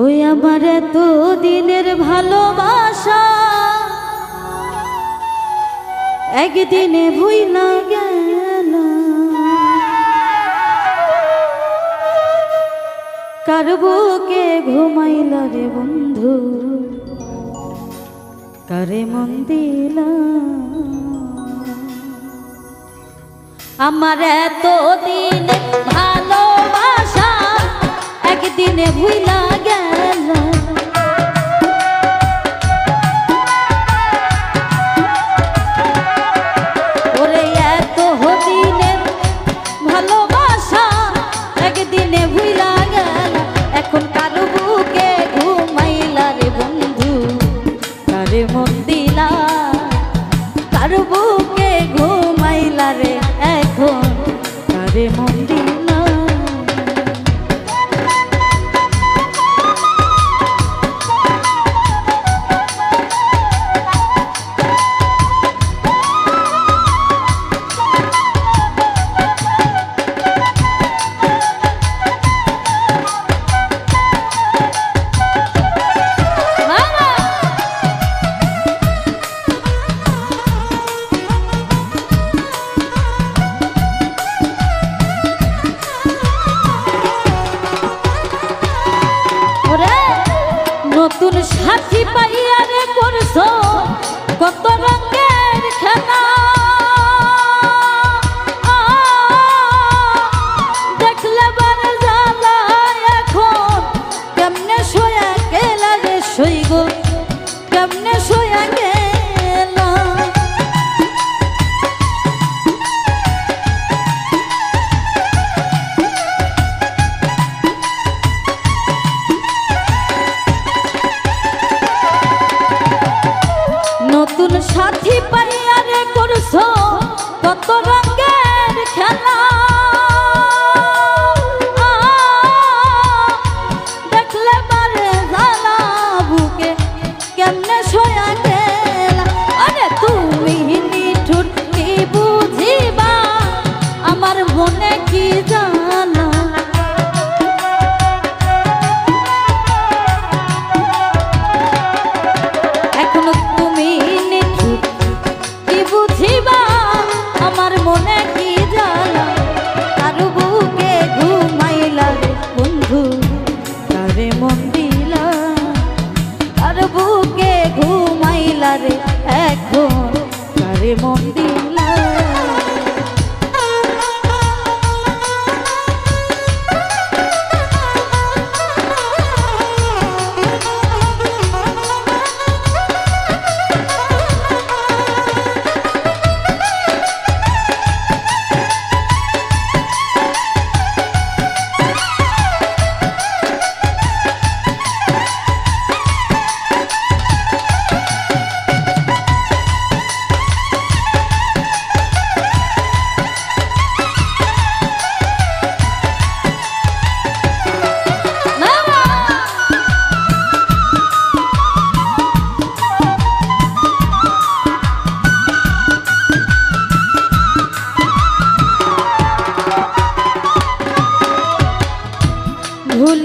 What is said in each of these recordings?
ওই আমার এত দিনের ভালোবাসা। একদিনে ভুইলা গেল। কার বুকে ঘুমাইল রে বন্ধু? কারে মন দিলা? আমার এত দিন ভালোবাসা একদিনে ভুইলা গেল। ওরে এত দিনের ভালোবাসা, একদিনে ভুইলা গেল। এখন কারও বুকে ঘুমাইলা বন্ধু কারে মন দিলা। কার বুকে আমার মনে কি জানা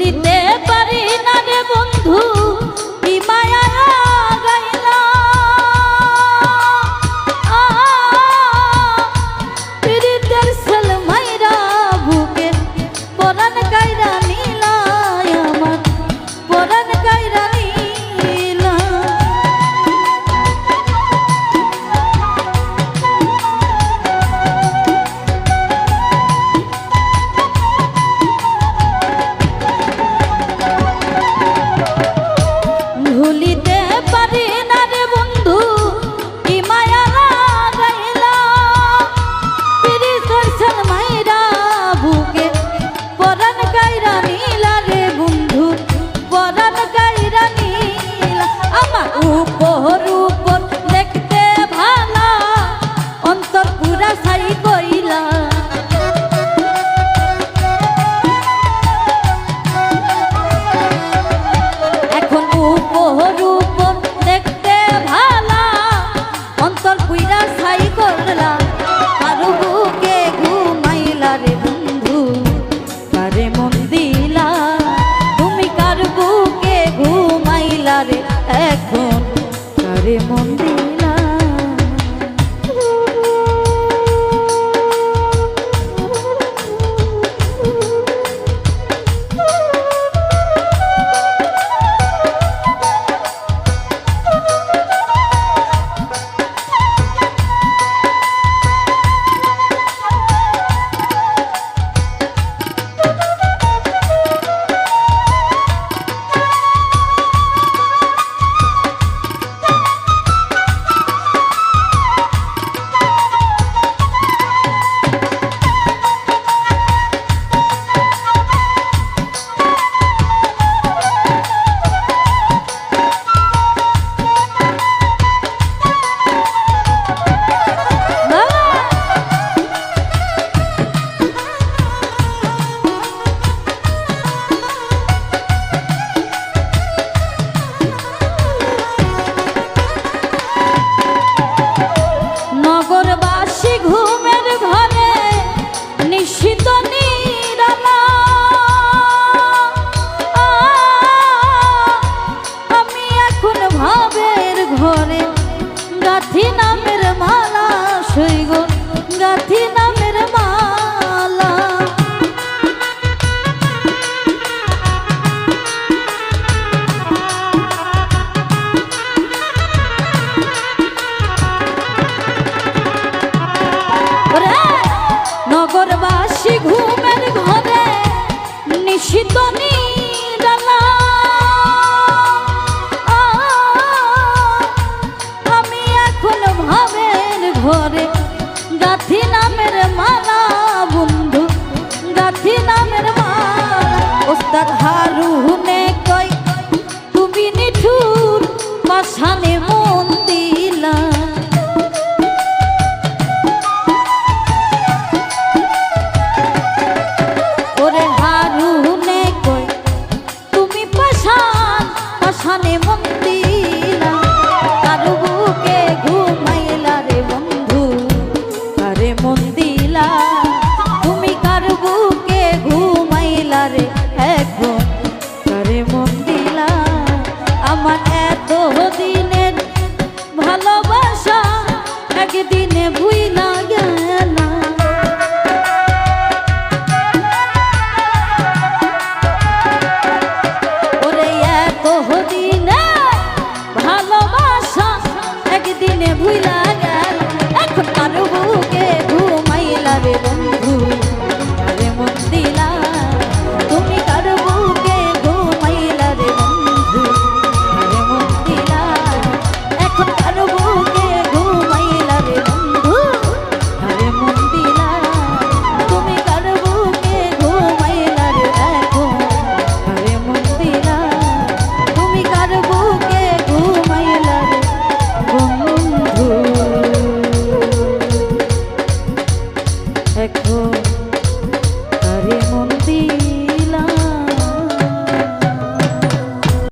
ভুলিতে পারি না রে বন্ধু। মন্দির। ঘুম নগরবাসী ঘুমের ঘরে নিশিত আমি এখন ভাবের ঘরে গাথি নামের মালা, বন্ধু, গাথি নামের মালা। ওস্তাদ হারু ঘুমাইলা